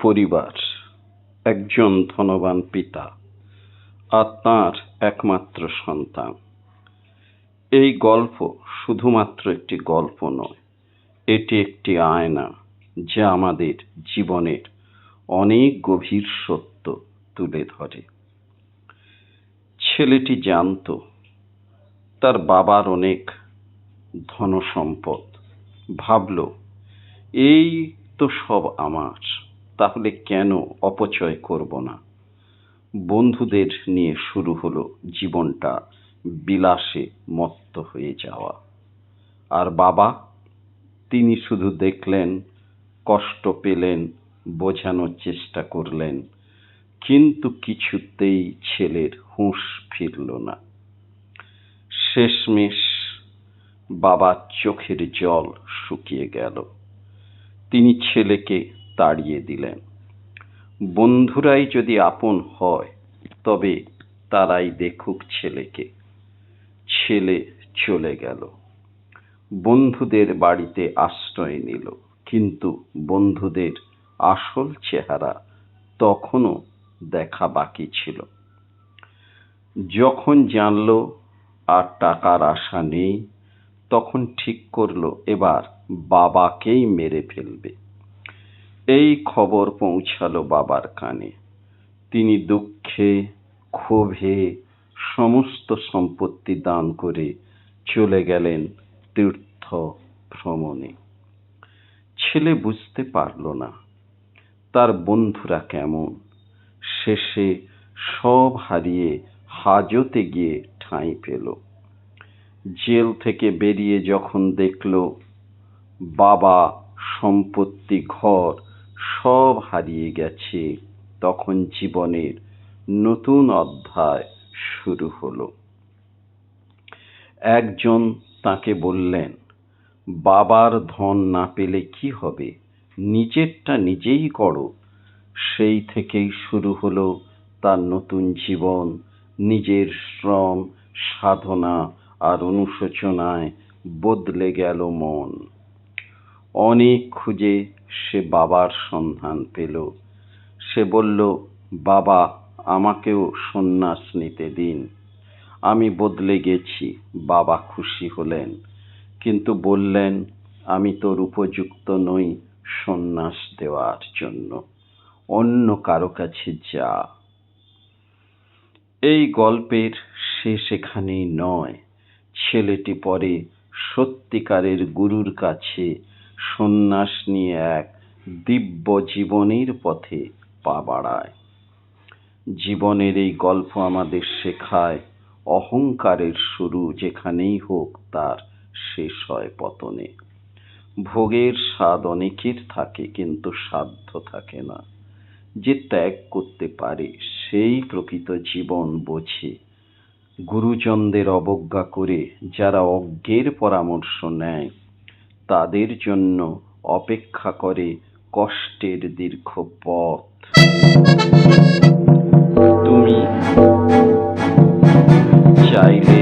পরিবার, একজন ধনবান পিতা, আর তাঁর একমাত্র সন্তান। এই গল্প শুধুমাত্র একটি গল্প নয়, এটি একটি আয়না যা আমাদের জীবনের অনেক গভীর সত্য তুলে ধরে। ছেলেটি জানতো, তার বাবার অনেক ধনসম্পদ। ভাবল, এই তো সব আমার। তাহলে কেন অপচয় করব না? বন্ধুদের নিয়ে শুরু হলো জীবনটা বিলাসে মত্ত হয়ে যাওয়া। আর বাবা, তিনি শুধু দেখলেন, কষ্ট পেলেন, বোঝানোর চেষ্টা করলেন, কিন্তু কিছুতেই ছেলের হুঁশ ফিরল না। শেষমেশ বাবার চোখের জল শুকিয়ে গেল। তিনি ছেলেকে তাড়িয়ে দিলেন। বন্ধুরাই যদি আপন হয়, তবে তারাই দেখুক ছেলেকে। ছেলে চলে গেল। বন্ধুদের বাড়িতে আশ্রয় নিল, কিন্তু বন্ধুদের আসল চেহারা তখনও দেখা বাকি ছিল। যখন জানলো আর টাকার আশা নেই, তখন ঠিক করল, এবার বাবাকেই মেরে ফেলবে। এই খবর পৌঁছালো বাবার কানে। তিনি দুঃখে, ক্ষোভে সমস্ত সম্পত্তি দান করে চলে গেলেন তীর্থ ভ্রমণে ছেলে বুঝতে পারল না, তার বন্ধুরা কেমন। শেষে সব হারিয়ে হাজতে গিয়ে ঠাঁই পেল। জেল থেকে বেরিয়ে যখন দেখল বাবা সম্পত্তি ঘর সব হারিয়ে গেছে। তখন জীবনের নতুন অধ্যায় শুরু হলো। একজন তাকে বললেন, বাবার ধন না পেলে কি হবে? নিজেরটা নিজেই করো। সেই থেকেই শুরু হলো তার নতুন জীবন, নিজের শ্রম, সাধনা আর অনুশোচনায় বদলে গেল মন। অনেক খুঁজে সে বাবার সন্ধান পেল। সে বলল, বাবা, আমাকেও সন্ন্যাস নিতে দিন। আমি বদলে গেছি, বাবা খুশি হলেন। কিন্তু বললেন, আমি তোর উপযুক্ত নই সন্ন্যাস দেওয়ার জন্য। অন্য কারও কাছে যা। এই গল্পের শেষ এখানেই নয়। ছেলেটি পরে সত্যিকারের গুরুর কাছে সন্ন্যাস নিয়ে এক দিব্য জীবনের পথে পা বাড়ায়। জীবনের এই গল্প আমাদের শেখায়, অহংকারের শুরু যেখানেই হোক তার শেষ হয় পতনে। ভোগের স্বাদ অনেকের থাকে কিন্তু সাধ্য থাকে না। যে ত্যাগ করতে পারে সেই প্রকৃত জীবন বোঝে। গুরুজনদের অবজ্ঞা করে যারা অজ্ঞের পরামর্শ নেয় তাদের জন্য অপেক্ষা করে কষ্টের দীর্ঘ পথ। তুমি চাইলে